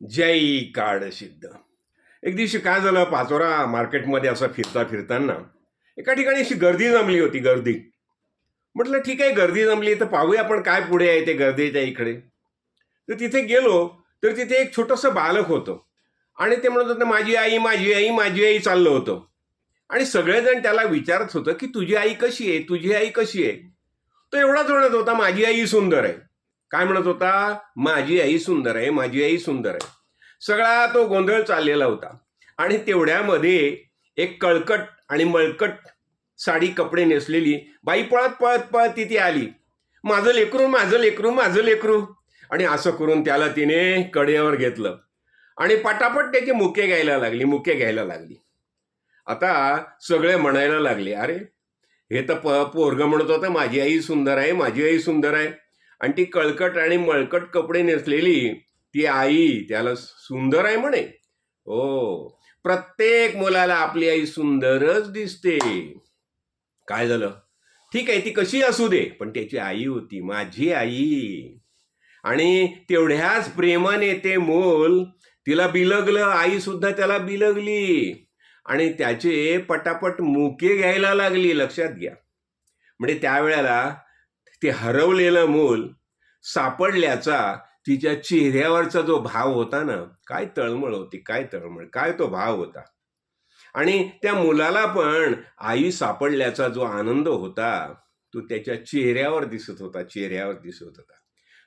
जय काळ सिद्ध. एक दिवशी काय झालं पाचोरा मार्केटमध्ये असं फिरता फिरताना एका ठिकाणी अशी गर्दी जमली होती गर्दी. म्हटलं ठीक आहे गर्दी जमली तर पाहूया आपण काय पुढे आहे ते गर्दीच्या इकडे. तर तिथे गेलो तर तिथे एक छोटंसं बालक होतं. आणि ते म्हणत होतं माझी आई माझी आई माझी आई चाललं होतं. आणि सगळेजण त्याला विचारत होतं की तुझी आई कशी आहे? तुझी आई कशी आहे? तो एवढाच म्हणत होता माझी आई सुंदर आहे. काय म्हणत होता? माझी आई सुंदर आहे माझी आई सुंदर आहे. सगळा तो गोंधळ चाललेला होता. आणि तेवढ्यामध्ये एक कळकट आणि मळकट साडी कपडे नेसलेली बाई पळत पळत पळत तिथे आली. माझं लेकरू माझं लेकरू माझं लेकरू. आणि असं करून त्याला तिने कडेवर घेतलं. आणि पटापट त्याचे मुके घ्यायला लागली मुके घ्यायला लागली. आता सगळे म्हणायला लागले अरे हे तर प पोरग म्हणत होतं माझी आई सुंदर आहे माझी आई सुंदर आहे. आणि ती कळकट आणि मळकट कपडे नेसलेली ती आई त्याला सुंदर आहे म्हणे. हो. प्रत्येक मुलाला आपली आई सुंदरच दिसते. काय झालं? ठीक आहे ती कशी असू दे पण त्याची आई होती माझी आई. आणि तेवढ्याच प्रेमाने ते मूल तिला बिलगलं आई सुद्धा त्याला बिलगली. आणि त्याचे पटापट मुके घ्यायला लागली लक्षात घ्या. म्हणजे त्यावेळेला ते हरवलेलं मूल सापडल्याचा तिच्या चेहऱ्यावरचा जो भाव होता ना काय तळमळ होती काय तळमळ काय तो भाव होता. आणि त्या मुलाला पण आई सापडल्याचा जो आनंद होता तो त्याच्या चेहऱ्यावर दिसत होता चेहऱ्यावर दिसत होता.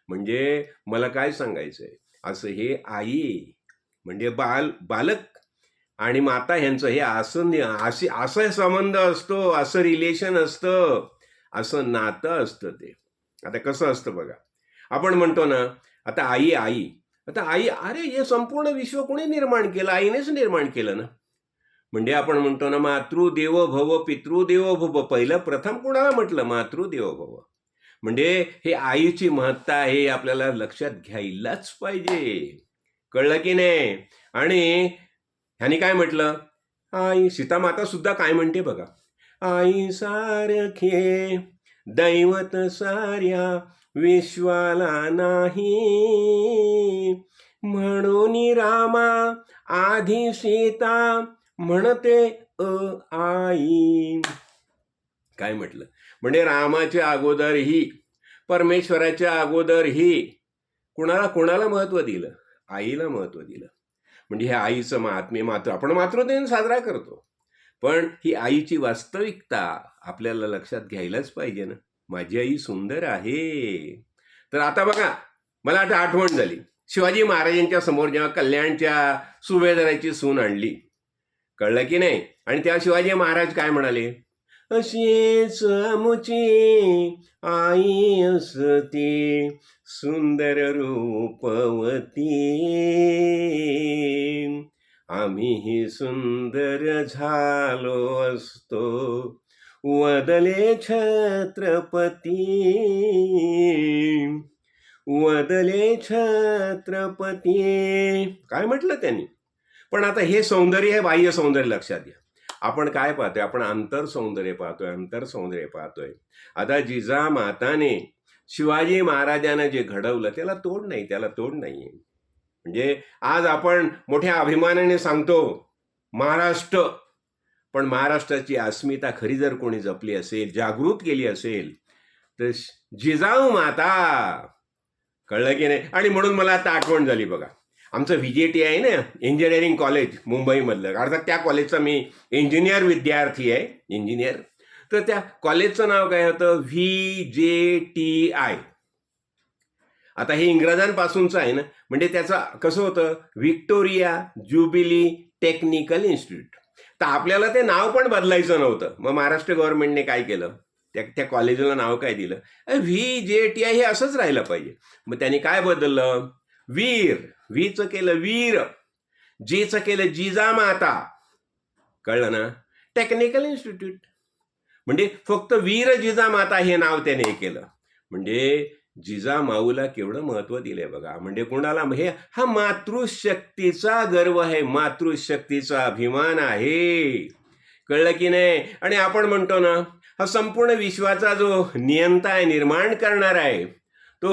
म्हणजे मला काय सांगायचंय? असं हे आई म्हणजे बाल बालक आणि माता ह्यांचं हे असं नि- असा संबंध असतो असं रिलेशन असतं. असं नातं असतं ते. आता कसं असतं बघा. आपण म्हणतो ना आता आई आई. आता आई अरे हे संपूर्ण विश्व कोणी निर्माण केलं? आईनेच निर्माण केलं ना. म्हणजे आपण म्हणतो ना मातृदेव भव पितृदेव भव. पहिलं प्रथम कुणाला म्हटलं? मातृदेव भव. म्हणजे हे आईची महत्ता आहे आपल्याला लक्षात घ्यायलाच पाहिजे. कळलं की नाही? आणि ह्यानी काय म्हटलं? आई सीतामाता सुद्धा काय म्हणते बघा? आई सारखे दैवत साऱ्या विश्वाला नाही. म्हणून रामा आधी सीता म्हणते अ आई. काय म्हटलं? म्हणजे रामाच्या अगोदर ही परमेश्वराच्या अगोदर ही कुणाला कुणाला महत्त्व दिलं? आईला महत्त्व दिलं. म्हणजे हे आईचं महात्म्य मात्र आपण मातृदिन साजरा करतो. पण ही आईची वास्तविकता आपल्याला लक्षात घ्यायलाच पाहिजे ना. माझी आई सुंदर आहे. तर आता बघा मला आता आठवण झाली. शिवाजी महाराजांच्या समोर जेव्हा कल्याणच्या सुभेदाराची सून आणली. कळलं की नाही? आणि तेव्हा शिवाजी महाराज काय म्हणाले? अशीच आमची आई असती सुंदर रूपवती. आम्हीही सुंदर झालो असतो. वदले छत्रपती. वदले छत्रपती. काय म्हटलं त्यांनी? पण आता हे सौंदर्य हे बाह्य सौंदर्य लक्षात घ्या. आपण काय पाहतोय? आपण अंतर सौंदर्य पाहतोय अंतर सौंदर्य पाहतोय. आता जिजा माताने शिवाजी महाराजांना जे घडवलं त्याला तोड नाही त्याला तोड नाही म्हणजे आज आपण मोठ्या अभिमानाने सांगतो महाराष्ट्र. पण महाराष्ट्राची अस्मिता खरी जर कोणी जपली असेल जागृत केली असेल तर जिजाऊ माता. कळलं की नाही? आणि म्हणून मला आता आठवण झाली बघा. आमचं व्ही जे टी आहे ना इंजिनिअरिंग कॉलेज मुंबईमधलं. अर्थात त्या कॉलेजचा मी इंजिनियर विद्यार्थी आहे इंजिनियर तर त्या कॉलेजचं नाव काय होतं? व्ही जे टी आय आता हे इंग्रजांपासूनचं आहे ना म्हणजे त्याचं कसं होतं? Victoria Jubilee technical institute. तर आपल्याला ते नाव पण बदलायचं नव्हतं. मग महाराष्ट्र गव्हर्नमेंटने काय केलं? त्या त्या कॉलेजला नाव काय दिलं? व्ही जे टी आय हे असंच राहिलं पाहिजे. मग त्यांनी काय बदललं? वीर. व्हीचं केलं वीर. जीचं केलं जिजा माता कळलं ना? Technical institute. म्हणजे फक्त वीर जिजामाता हे नाव त्याने हे केलं. म्हणजे जिजामाऊला केवढं महत्त्व दिलंय बघा. म्हणजे कोणाला हे हा मातृशक्तीचा गर्व आहे. मातृशक्तीचा अभिमान आहे. कळलं की नाही? आणि आपण म्हणतो ना हा संपूर्ण विश्वाचा जो नियंता आहे निर्माण करणार आहे तो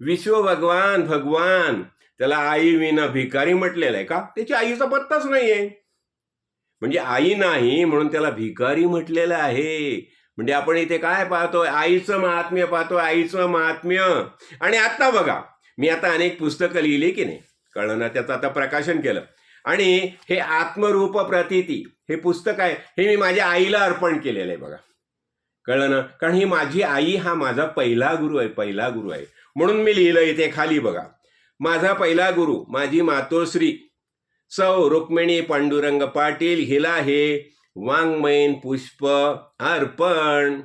विश्व भगवान भगवान. त्याला आई विना भिकारी म्हटलेला आहे का? त्याची आईचा पत्ताच नाहीये. म्हणजे आई नाही म्हणून त्याला भिकारी म्हटलेलं आहे. म्हणजे आपण इथे काय पाहतोय? आईचं महात्म्य पाहतोय आईचं महात्म्य. आणि आता बघा मी आता अनेक पुस्तकं लिहिली की नाही? कळलं ना त्याचं आता प्रकाशन केलं. आणि हे आत्मरूप प्रतिती हे पुस्तक आहे हे मी माझ्या आईला अर्पण केलेलं आहे बघा. कळलं ना? कारण ही माझी आई हा माझा पहिला गुरु आहे पहिला गुरु आहे. म्हणून मी लिहिलं इथे खाली बघा. माझा पहिला गुरु माझी मातोश्री सौ रुक्मिणी पांडुरंग पाटील हिला हे वाङ्मयीन पुष्प अर्पण.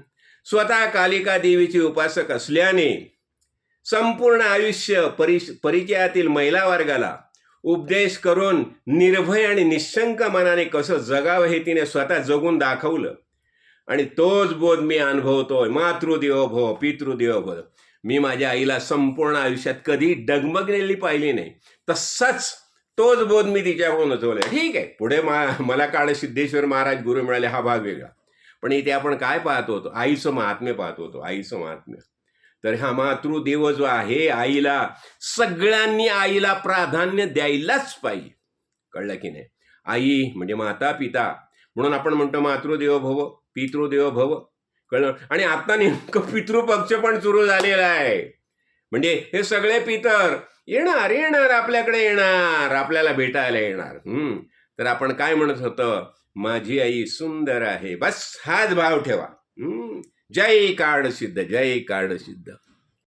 स्वतः कालिका देवीची उपासक असल्याने संपूर्ण आयुष्य परि परिचयातील महिला वर्गाला उपदेश करून निर्भय आणि निशंक मनाने कसं जगावं हे तिने स्वतः जगून दाखवलं. आणि तोच बोध मी अनुभवतोय. मातृदेव भव पितृदेव भव. मी माझ्या आईला संपूर्ण आयुष्यात कधी डगमगलेली पाहिली नाही. तसाच तोच बोध मी तिच्याकडून अनुभवलाय ठीक आहे. पुढे मा मला काळ सिद्धेश्वर महाराज गुरु मिळाले हा भाग वेगळा. पण इथे आपण काय पाहतो होतो? आईचं महात्म्य पाहतो होतो. आईचं महात्म्य. तर हा मातृदेव जो आहे आईला सगळ्यांनी आईला प्राधान्य द्यायलाच पाहिजे. कळलं की नाही? आई म्हणजे माता पिता म्हणून आपण म्हणतो मातृदेव भव पितृदेव भव. कळलं? आणि आता नेमकं पितृपक्ष पण सुरू झालेला आहे. म्हणजे हे सगळे पितर येणार येणार आपल्याकडे येणार आपल्याला भेटायला येणार. हम्म. तर आपण काय म्हणत होतं? माझी आई सुंदर आहे. बस हाच भाव ठेवा. जय कार्ड सिद्ध जय कार्ड सिद्ध